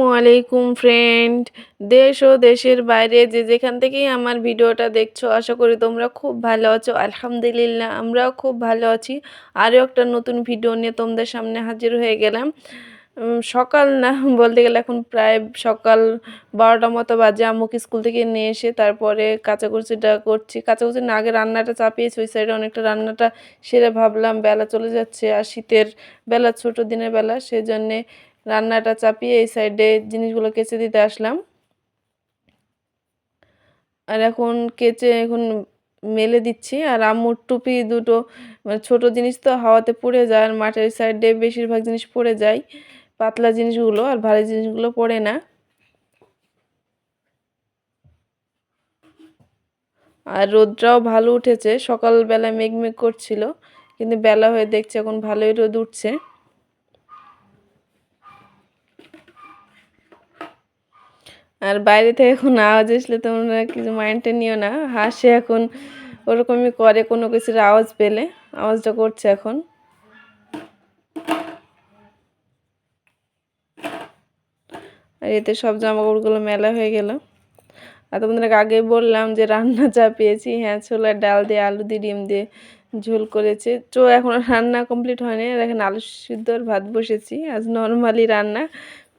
আসসালামু আলাইকুম ফ্রেন্ড দেশ ও দেশের বাইরে যে যেখান থেকেই আমার ভিডিওটা দেখছ, আশা করি তোমরা খুব ভালো আছো। আলহামদুলিল্লাহ, আমরাও খুব ভালো আছি। আরও একটা নতুন ভিডিও নিয়ে তোমাদের সামনে হাজির হয়ে গেলাম। সকাল না, বলতে গেলে এখন প্রায় সকাল বারোটা মতো বাজে। আম্মুকে স্কুল থেকে নিয়ে এসে তারপরে কাচাকুচিটা করছি। কাচাকুচি না, আগে রান্নাটা চাপিয়েছি, ওই সাইডে অনেকটা রান্নাটা সেরে ভাবলাম, বেলা চলে যাচ্ছে। আর শীতের বেলা, ছোট দিনের বেলা সেই জন্যে রান্নাটা চাপিয়ে এই সাইডে জিনিসগুলো কেচে দিতে আসলাম। আর এখন কেচে এখন মেলে দিচ্ছি। আর আম্মুর টুপি দুটো মানে ছোটো জিনিস তো হাওয়াতে পড়ে যায়, আর মাঠের সাইডে বেশিরভাগ জিনিস পড়ে যায়। পাতলা জিনিসগুলো আর ভারী জিনিসগুলো পড়ে না। আর রোদটাও ভালো উঠেছে সকালবেলা মেঘ মেঘ করছিল, কিন্তু বেলা হয়ে দেখছে এখন ভালোই রোদ উঠছে। আর বাইরে থেকে এখন আওয়াজ আসলে তোমরা কিছু মাইন্ডে নিও না। হাসে এখন, ওরকমই করে কোনো কিছুর আওয়াজ পেলে, আওয়াজটা করছে এখন। আর এতে সব জামা কাপড়গুলো মেলা হয়ে গেল। আর তোমাদেরকে আগে বললাম যে রান্না চাপিয়েছি হ্যাঁ ছোলার ডাল দিয়ে, আলু দিয়ে, ডিম দিয়ে ঝোল করেছে। তো এখন রান্না কমপ্লিট হয়নি। আর এখন আলু সিদ্ধ আর ভাত বসেছি। আজ নর্মালি রান্না,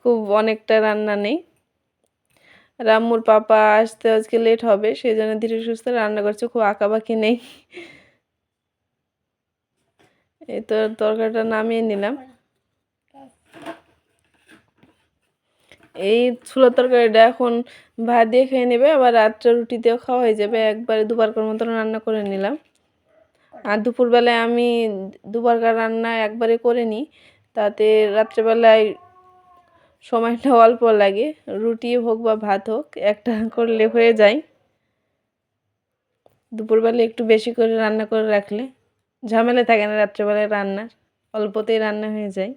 খুব অনেকটা রান্না নেই। রাম্মুর পাপা আসতে আজকে লেট হবে, সেই জন্য ধীরে সুস্থ রান্না করছে, খুব আঁকাবাকি নেই। এই তো তরকারিটা নামিয়ে নিলাম। এই ছোলা তরকারিটা এখন ভাত দিয়ে খেয়ে নেবে, আবার রাত্রে রুটি দিয়েও খাওয়া হয়ে যাবে, একবারে দুবার করে মতন রান্না করে নিলাম। আর দুপুরবেলায় আমি দুবারকার রান্না একবারে করে নিই, তাতে রাত্রেবেলায় সময়টা অল্প লাগে, রুটি হোক বা ভাত হোক, একটা করলে হয়ে যায়। দুপুরবেলা একটু বেশি করে রান্না করে রাখলে ঝামেলা থাকে না রাত্রেবেলায় রান্নার, অল্পতেই রান্না হয়ে যায়।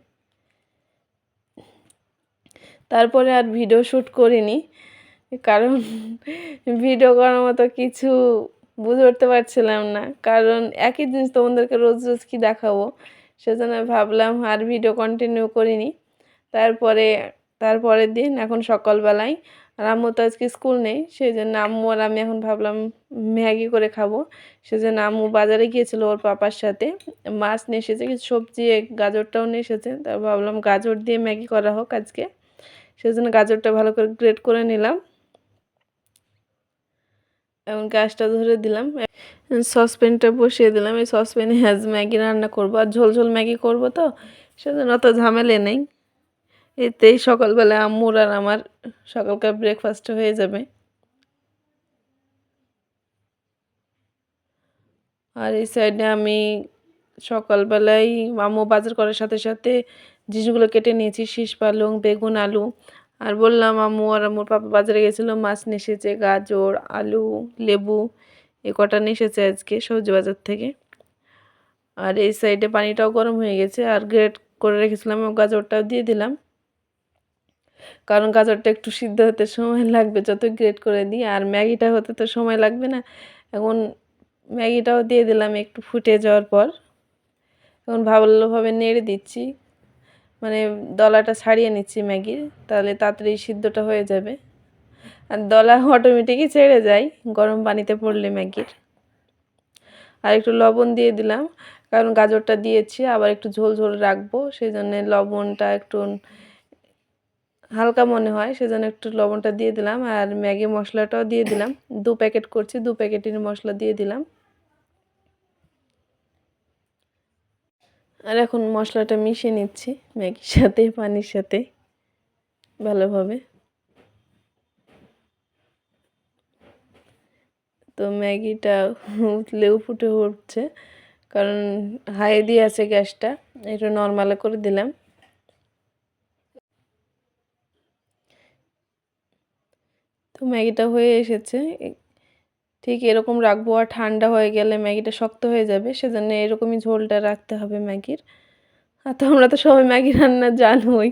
তারপরে আর ভিডিও শ্যুট করিনি, কারণ ভিডিও করার মতো কিছু বুঝে উঠতে পারছিলাম না। কারণ একই জিনিস তোমাদেরকে রোজ রোজ কী দেখাবো, সেজন্য ভাবলাম আর ভিডিও কন্টিনিউ করিনি। তারপরে, তারপরের দিন এখন সকালবেলায় আর আম্মু তো আজকে স্কুল নেই সেই জন্য আম্মু আর আমি এখন ভাবলাম ম্যাগি করে খাব। সেই জন্য আম্মু বাজারে গিয়েছিল ওর পাপার সাথে। মাছ নিয়ে এসেছে, কিছু সবজি গাজরটাও নিয়ে এসেছে। তার ভাবলাম গাজর দিয়ে ম্যাগি করা হোক আজকে। সেই জন্য গাজরটা ভালো করে গ্রেট করে নিলাম। এবং গ্যাসটা ধরে দিলাম। সসপ্যানটা বসিয়ে দিলাম। এই সসপ্যানে হ্যাজ ম্যাগি রান্না করব। আর ঝোল ঝোল ম্যাগি করব তো, সেজন্য অত ঝামেলে নেই। এতেই সকালবেলা আম্মুর আর আমার সকালকার ব্রেকফাস্ট হয়ে যাবে। আর এই সাইডে আমি সকালবেলায় আম্মু বাজার করার সাথে সাথে জিনিসগুলো কেটে নিয়েছি, শীষ পালং, বেগুন, আলু। আর বললাম আম্মু আর আম্মুর পাপা বাজারে গেছিল, মাছ এসেছে, গাজর, আলু, লেবু, এ কটা এসেছে আজকে সবজি বাজার থেকে। আর এই সাইডে পানিটাও গরম হয়ে গেছে, আর গ্রেট করে রেখেছিলাম গাজরটাও দিয়ে দিলাম। কারণ গাজরটা একটু সিদ্ধ হতে সময় লাগবে যত গ্রেট করে দিই। আর ম্যাগিটা হতে তো সময় লাগবে না। এখন ম্যাগিটাও দিয়ে দিলাম একটু ফুটে যাওয়ার পর। এখন ভালোভাবে নেড়ে দিচ্ছি। মানে দলাটা ছাড়িয়ে নিচ্ছি ম্যাগির তাহলে তাড়াতাড়ি সিদ্ধটা হয়ে যাবে। আর দলা অটোমেটিকই ছেড়ে যায়, গরম পানিতে পড়লে ম্যাগির। আর একটু লবণ দিয়ে দিলাম। কারণ গাজরটা দিয়েছি, আবার একটু ঝোল ঝোল রাখব সেই জন্যে লবণটা একটু হালকা মনে হয়, সেজন্য একটু লবণটা দিয়ে দিলাম আর ম্যাগি মশলাটাও দিয়ে দিলাম। দু প্যাকেট করছি, দু প্যাকেটের মশলা দিয়ে দিলাম। আর এখন মশলাটা মিশিয়ে নিচ্ছি, ম্যাগির সাথে, পানির সাথে, ভালোভাবে। তো ম্যাগিটা উঠলেও ফুটে উঠছে, কারণ হাই দিয়ে আছে গ্যাসটা একটু নর্মালে করে দিলাম। তো ম্যাগিটা হয়ে এসেছে। ঠিক এরকম রাখব। আর ঠান্ডা হয়ে গেলে ম্যাগিটা শক্ত হয়ে যাবে, সেজন্য এরকমই ঝোলটা রাখতে হবে ম্যাগির। আর তোমরা তো সবাই ম্যাগি রান্না জানোই।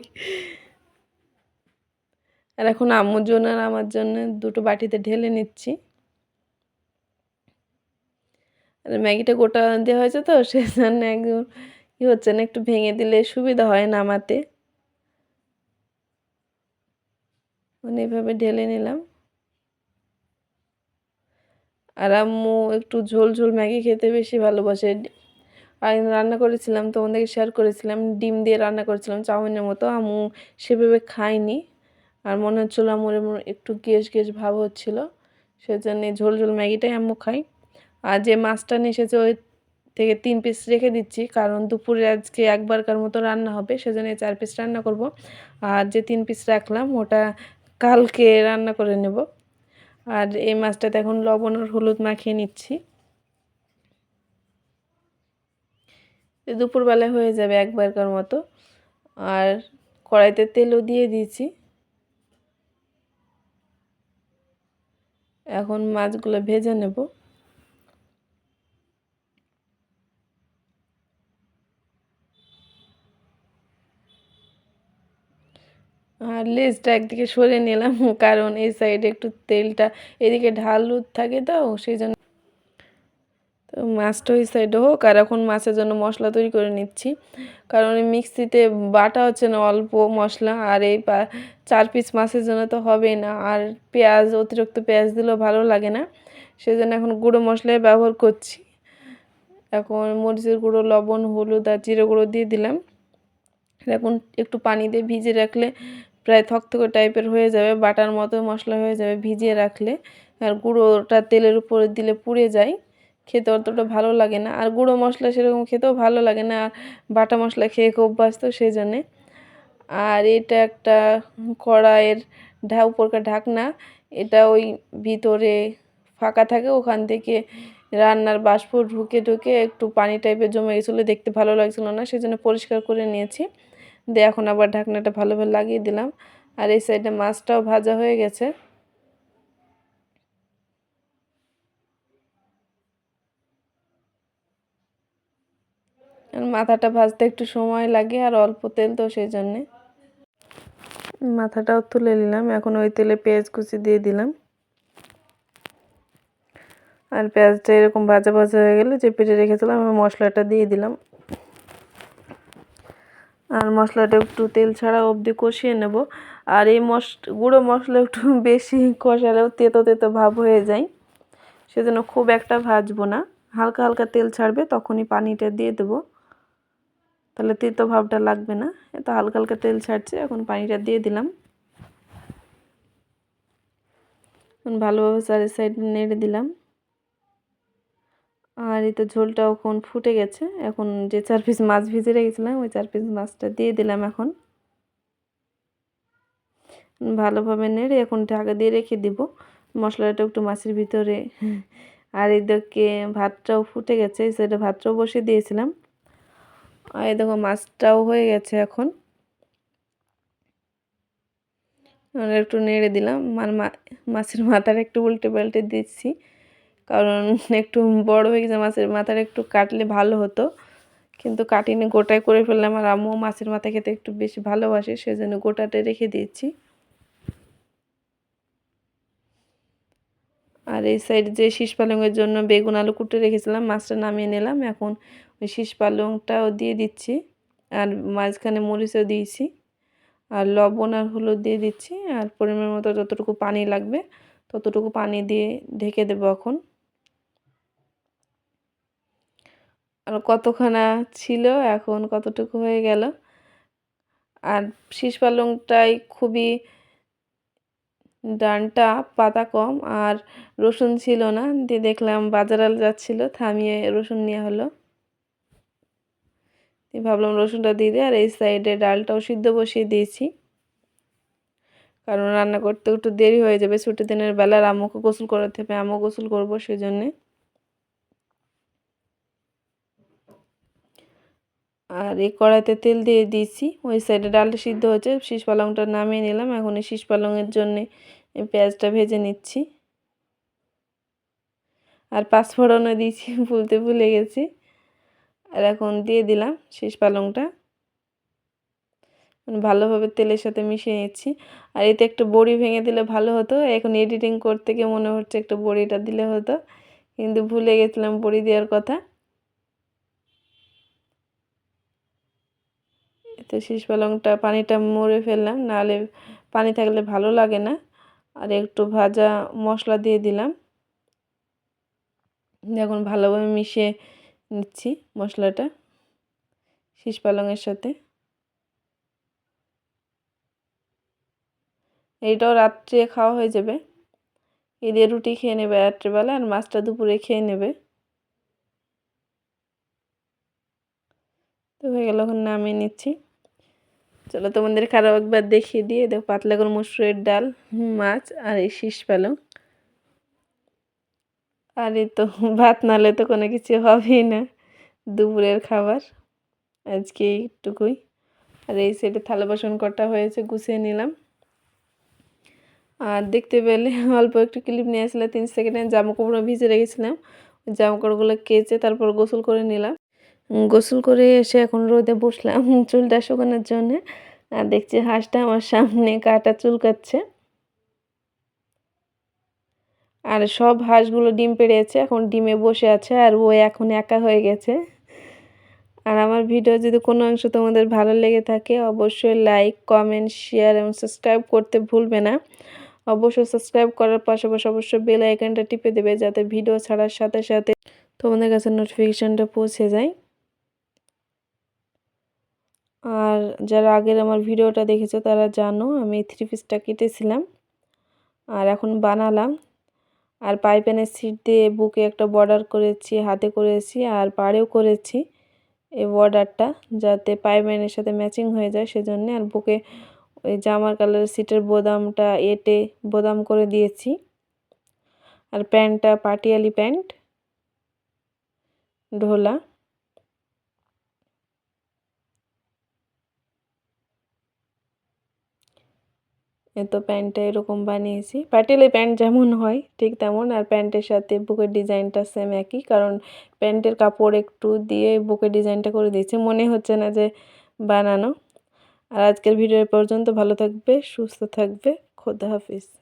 আর এখন আম্মুর জন্য আর আমার জন্য দুটো বাটিতে ঢেলে নিচ্ছি। আর ম্যাগিটা গোটা দেওয়া হয়েছে তো, সেজন্য একদম কী হচ্ছে না, একটু ভেঙে দিলে সুবিধা হয় নামাতে। মানে এভাবে ঢেলে নিলাম। আর আম্মু একটু ঝোল ঝোল ম্যাগি খেতে বেশি ভালোবাসে। আর রান্না করেছিলাম তোমাদেরকে শেয়ার করেছিলাম, ডিম দিয়ে রান্না করেছিলাম চাউমিনের মতো। আম্মু সেভাবে খায়নি। আর মনে হচ্ছিল আমার একটু গ্যাস গ্যাস ভাব হচ্ছিল, সেজন্য ঝোল ঝোল ম্যাগিটাই আম্মু খাই আর যে মাছটা নিয়ে এসেছে ওই থেকে তিন পিস রেখে দিচ্ছি, কারণ দুপুরে আজকে একবারকার মতো রান্না হবে, সেজন্য চার পিস রান্না করব। আর যে তিন পিস রাখলাম, ওটা কালকে রান্না করে নেব। আর এই মাছটাতে এখন লবণ আর হলুদ মাখিয়ে নিচ্ছি। দুপুরবেলায় হয়ে যাবে একবারকার মতো। আর কড়াইতে তেলও দিয়ে দিয়েছি। এখন মাছগুলো ভেজে নেব। আর লেজটা একদিকে সরে নিলাম, কারণ এই সাইডে একটু তেলটা এদিকে ঢাল থাকে তো, সেই জন্য তো মাছটা ওই সাইডে হোক, আর এখন মাছের জন্য মশলা তৈরি করে নিচ্ছি। কারণ মিক্সিতে বাটা হচ্ছে না, অল্প মশলা, আর এই চার পিস মাছের জন্য তো হবেই না। আর পেঁয়াজ, অতিরিক্ত পেঁয়াজ দিলেও ভালো লাগে না সেই জন্য এখন গুঁড়ো মশলাই ব্যবহার করছি। এখন মরিচের গুঁড়ো, লবণ, হলুদ আর জিরে গুঁড়ো দিয়ে দিলাম। এখন একটু পানি দিয়ে ভিজে রাখলে প্রায় থকথকে টাইপের হয়ে যাবে, বাটার মতো মশলা হয়ে যাবে, ভিজিয়ে রাখলে আর গুঁড়োটা তেলের উপরে দিলে পুড়ে যায়। খেতে অতটা ভালো লাগে না। আর গুঁড়ো মশলা সেরকম খেতেও ভালো লাগে না, আর বাটা মশলা খেয়ে খুব অভ্যাস তো সেই জন্যে আর এটা একটা কড়াইয়ের ঢা, উপরকার ঢাকনা, এটা ওই ভিতরে ফাঁকা থাকে, ওখান থেকে রান্নার বাষ্প ঢুকে ঢুকে একটু পানি টাইপের জমে গেছিল, দেখতে ভালো লাগছিল না সেই জন্য পরিষ্কার করে নিয়েছি। দিয়ে এখন আবার ঢাকনাটা ভালোভাবে লাগিয়ে দিলাম। আর এই সাইডে মাছটাও ভাজা হয়ে গেছে। আর মাথাটা ভাজতে একটু সময় লাগে আর অল্প তেল তো সেই জন্যে। মাথাটাও তুলে নিলাম। এখন ওই তেলে পেঁয়াজ কুচি দিয়ে দিলাম। আর পেঁয়াজটা এরকম ভাজা ভাজা হয়ে গেলে যে পেটে রেখেছিলাম, আমি মশলাটা দিয়ে দিলাম। আর মশলাটা একটু তেল ছাড়া অবধি কষিয়ে নেব। আর এই মশ, গুঁড়ো মশলা একটু বেশি কষালেও তেতো তেতো ভাব হয়ে যায়। সেজন্য খুব একটা ভাজবো না। হালকা হালকা তেল ছাড়বে, তখনই পানিটা দিয়ে দেবো। তাহলে তেতো ভাবটা লাগবে না। এত হালকা হালকা তেল ছাড়ছে, এখন পানিটা দিয়ে দিলাম। ভালোভাবে চারি সাইড নেড়ে দিলাম। আর এই তো ঝোলটা এখন ফুটে গেছে। এখন যে চার পিস মাছ ভিজে রেখেছিলাম, ওই চার পিস মাছটা দিয়ে দিলাম এখন। ভালোভাবে নেড়ে এখন ঢাকা দিয়ে রেখে দিব। মশলাটা একটু মাছের ভিতরে। আর এদিকে ভাতটাও ফুটে গেছে সেটা ভাতটাও বসে দিয়েছিলাম। আর এই দেখো মাছটাও হয়ে গেছে এখন। একটু নেড়ে দিলাম। আর মাছের মাথাটা একটু উল্টে পাল্টে দিচ্ছি। কারণ একটু বড় হয়ে গেছে মাছের মাথাটা একটু কাটলে ভালো হতো। কিন্তু কাটিনি গোটায় করে ফেললাম আর আম্মু মাছের মাথা খেতে একটু বেশি ভালোবাসে, সেজন্য গোটাতে রেখে দিয়েছি। আর এই সাইড যে শীষ পালংয়ের জন্য বেগুন আলু কুটে রেখেছিলাম, মাছটা নামিয়ে নিলাম। এখন ওই শীষ পালংটাও দিয়ে দিচ্ছি আর মাঝখানে মরিচও দিয়েছি। আর লবণ আর হলুদ দিয়ে দিচ্ছি। আর পরিমাণ মতো যতটুকু পানি লাগবে, ততটুকু পানি দিয়ে ঢেকে দেবো এখন। আর কতখানা ছিল, এখন কতটুকু হয়ে গেল। আর শীষ পালংটাই খুবই ডানটা, পাতা কম, আর রসুন ছিল না। দিয়ে দেখলাম বাজারাল যাচ্ছিল, থামিয়ে রসুন নেওয়া হলো। ভাবলাম রসুনটা দিয়ে দিই, আর এই সাইডে ডালটাও সিদ্ধ বসিয়ে দিয়েছি। কারণ রান্না করতে একটু দেরি হয়ে যাবে, ছুটির দিনের বেলা আর আম্মুকে গোসল করাতে হবে আমিও গোসল করব সেই জন্যে আর এই কড়াইতে তেল দিয়ে দিয়েছি। ওই সাইডে ডালটা সিদ্ধ হচ্ছে শীষ পালংটা নামিয়ে নিলাম। এখন এই শীষ পালংয়ের জন্যে পেঁয়াজটা ভেজে নিচ্ছি। আর পাঁচফোড়নও দিয়েছি ভুলতে ভুলে গেছি। আর এখন দিয়ে দিলাম শীষ পালংটা। ভালোভাবে তেলের সাথে মিশিয়ে নিচ্ছি। আর এতে একটু বড়ি ভেঙে দিলে ভালো হতো। এখন এডিটিং করতে গিয়ে মনে হচ্ছে একটু বড়িটা দিলে হতো। কিন্তু ভুলে গেছিলাম বড়ি দেওয়ার কথা। তো শীষ পালংটা পানিটা মরে ফেললাম, নাহলে পানি থাকলে ভালো লাগে না। আর একটু ভাজা মশলা দিয়ে দিলাম। এখন ভালোভাবে মিশিয়ে নিচ্ছি মশলাটা শীষ পালংয়ের সাথে। এইটাও রাত্রে খাওয়া হয়ে যাবে। এ দিয়ে রুটি খেয়ে নেবে রাত্রেবেলা আর মাছটা দুপুরে খেয়ে নেবে। তো হয়ে গেল, এখন নামিয়ে নিচ্ছি। চলো তোমাদের খারাপ একবার দেখিয়ে দিয়ে দেখো, পাতলা করে মসুরের ডাল, মাছ আর এই শীষ পালং। আর এই তো ভাত নালে তো কোনো কিছু হবেই না, দুপুরের খাবার। আজকে এইটুকুই। আর এই সাইডে থালা বাসন কটা হয়েছে গুছিয়ে নিলাম। আর দেখতে পেলে অল্প একটু ক্লিপ নিয়ে আসলে তিন সেকেন্ডে জামা কাপড় ভিজে রেখেছিলাম। জামা কাপড়গুলো কেচে তারপর গোসল করে নিলাম। গোসল করে এসে এখন রোদে বসলাম চুলটা শুকানোর জন্যে। আর দেখছি হাঁসটা আমার সামনে কাটা চুলকাচ্ছে। আর সব হাঁসগুলো ডিম পেড়েছে, এখন ডিমে বসে আছে আর ও এখন একা হয়ে গেছে। আর আমার ভিডিও যদি কোনো অংশ তোমাদের ভালো লেগে থাকে, অবশ্যই লাইক কমেন্ট শেয়ার এবং সাবস্ক্রাইব করতে ভুলবে না। অবশ্যই সাবস্ক্রাইব করার পাশাপাশি অবশ্যই বেল আইকনটা টিপে দেবে যাতে ভিডিও ছাড়ার সাথে সাথে তোমাদের কাছে নোটিফিকেশানটা পৌঁছে যায়। আর যারা আগের আমার ভিডিওটা দেখেছ, তারা জানো আমি থ্রি পিসটা কেটেছিলাম আর এখন বানালাম। আর পাইপেনের সিট দিয়ে বুকে একটা বর্ডার করেছি, হাতে করেছি আর পাড়েও করেছি এই বর্ডারটা যাতে পাইপেনের সাথে ম্যাচিং হয়ে যায় সেজন্য। আর বুকে ওই জামার কালারের সিটের বোদামটা এটে বোদাম করে দিয়েছি। আর প্যান্টটা, পাটিয়ালি প্যান্ট, ঢোলা। তো প্যান্টটা এরকম বানিয়েছি। প্যাটেলে প্যান্ট যেমন হয়, ঠিক তেমন। আর প্যান্টের সাথে বুকের ডিজাইনটা সেম একই, কারণ প্যান্টের কাপড় একটু দিয়ে বুকের ডিজাইনটা করে দিয়েছি। মনে হচ্ছে না যে বানানো। আর আজকের ভিডিও পর্যন্ত ভালো থাকবে, সুস্থ থাকবে। খোদা হাফিজ।